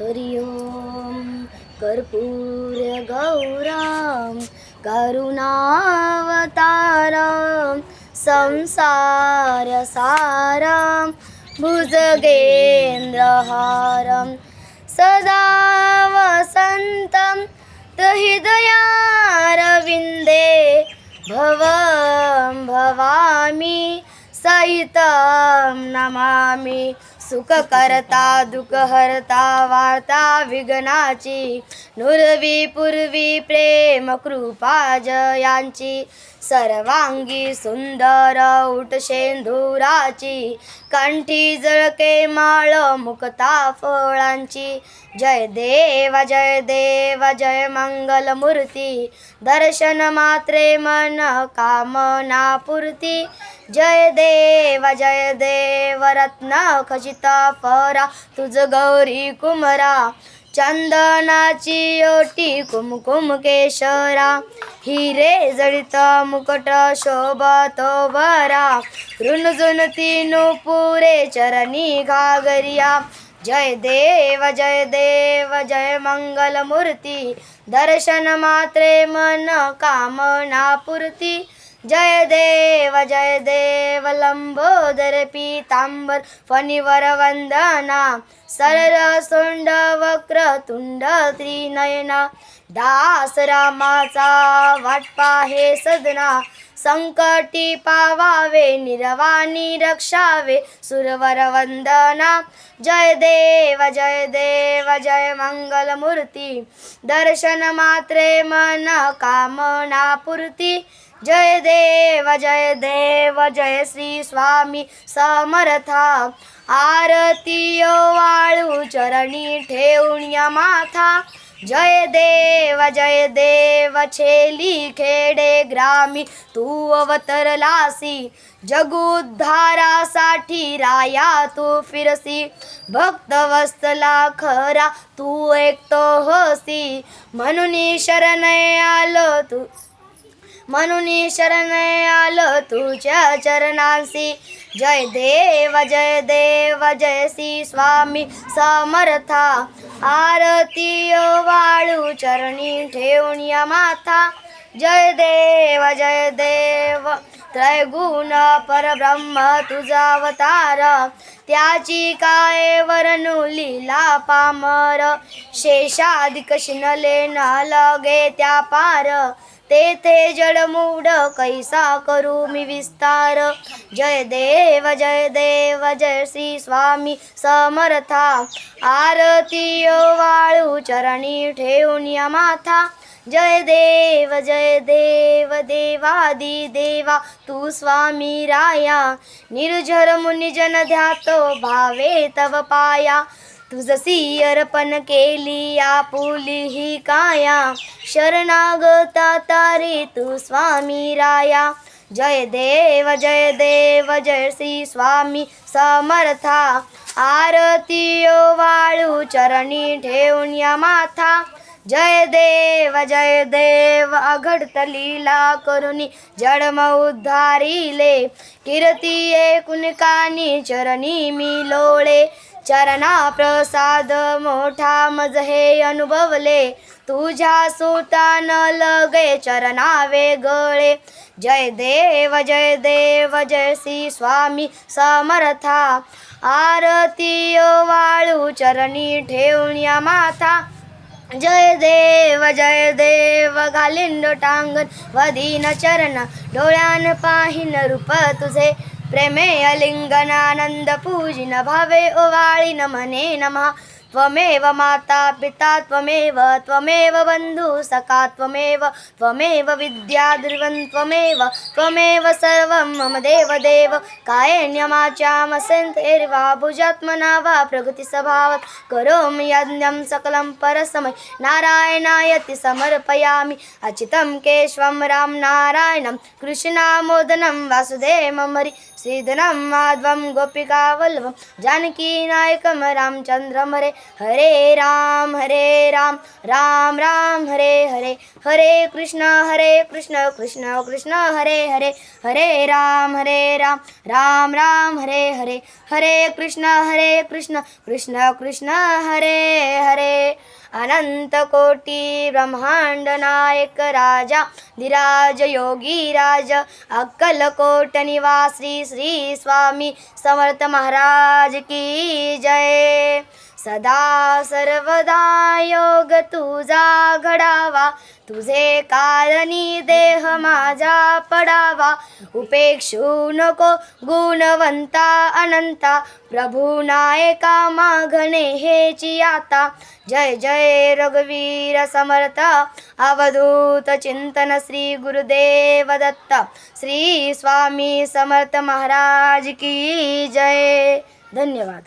हरि ओम. कर्पूरगौरां करुणावतारं संसारसारं भुजगेन्द्रहारं सदा वसन्तं हृदयारविन्दे भवं भवामि सहितं नमामि। सुखकर्ता हरता वार्ता विघ्नाची नुरवी पूर्वी प्रेम कृपा जयांची सर्वांगी सुंदर उटशेंधुराची कंठी जळके माळ मुक्ता फळांची. जय देव जय देव जय मंगल मूर्ती दर्शन मात्रे मन कामना पूर्ती जय देव जय देव रत्न खचित फरा तुझ गौरी कुमरा चंदनाची ओटी कुमकुम केशरा हिरे जडित मुकट शोभत बरा ऋण तीनु पुरे चरणी घागरिया जय देव जय देव जय मंगल मूर्ती दर्शन मात्रे मन कामना पुरती जय देव जय देव लम्बोदर पीताम्बर फणिवरवन्दना त्रिनयना दास रामाचा वाटपा हे सदना. संकटी पावावे निरवानी रक्षावे. सुरवर वंदना. जय देव जय देव जय मंगल मूर्ती दर्शन मात्रे मन कामना पूर्ती. जय देव जय देव जय श्री स्वामी समर्था. आरती वाळू चरणी ठेवून या माथा. जय देव जय देव छेली खेडे ग्रामी तू अवतरलासी जगुद्धारासाठी राया तू फिरसी भक्त वस्तला खरा तू एकतो होसी म्हणून शरण आलो तू. म्हणून शरण आलो तुझ्या चरणांसी जय देव जय देव जय श्री स्वामी समर्था. आरती वाळू चरणी ठेवून या माथा. जय देव जय देव त्रैगुण परब्रह्म तुझा अवतार. त्याची काय वर्णू लीला पामर. शेषाधिक शिनले न लगे त्या पार. तेथे जडमूड कैसा करू मी विस्तार? जय देव जय देव जय श्री स्वामी समर्था। आरती वाळू चरणी ठेवून या माथा। जय देव जय देव देवादि देवा तू स्वामी राया। निर्झर मुनिजन ध्यातो भावे तव पाया। तुझसी अर्पण केली आपुली ही काया. शरणागता तारे तू स्वामी राया. जय देव जय देव जय श्री स्वामी समर्था. आरतीयो वाळू चरणी ठेवून या माथा. जय देव जय देव अघडत लीला करुणी जडम उद्धारिले. कीर्ती एकूण कानी चरणी मी लोळे. चरणा प्रसाद मोठा मज हे अनुभवले. तुझ्या सुतान लगे चरणा वेगळे. जय देव जय देव जय श्री स्वामी समर्था. आरती वाळू चरणी ठेवून या माथा. जय देव जय देव घालिंड टांगन वदीन चरण डोळ्यान पाहिन रूप तुझे. प्रेमे अलिंगन पूजिन नमः। त्वमेव माता पिता त्वमेव त्वमेव बन्धु सखा त्वमेव त्वमेव विद्या ध्रुवं त्वमेव त्वमेव सर्वं मम देवदेव। देव भुजात्मना वा प्रकृतिस्वभावत् करोमि यज्ञं सकलं परसमय। नारायणायति समर्पयामि। अचितं केशवं राम नारायणं कृष्णामोदनं वासुदेवं हरि। श्रीधनं माधवं गोपिकावल्लभं। जानकीनायकं रामचन्द्रं हरे हरे राम हरे राम राम राम हरे हरे। हरे कृष्ण हरे कृष्ण कृष्ण कृष्ण हरे हरे। हरे राम हरे राम राम राम हरे हरे। हरे कृष्ण हरे कृष्ण कृष्ण कृष्ण हरे हरे। अनन्तकोटि ब्रह्माण्डनायक राजा धीराज योगी राज अक्कलकोट निवासी श्री स्वामी समर्थ महाराज की जय। सदा सर्वदा योग तुझा घडावा. तुझे कारणी देह माझा पडावा. उपेक्षू नको गुणवंता अनंता. प्रभू नायका माघणे हेची आता. जय जय रघुवीर समर्थ. अवधूत चिंतन श्री गुरुदेव दत्त. श्री स्वामी समर्थ महाराज की जय. धन्यवाद.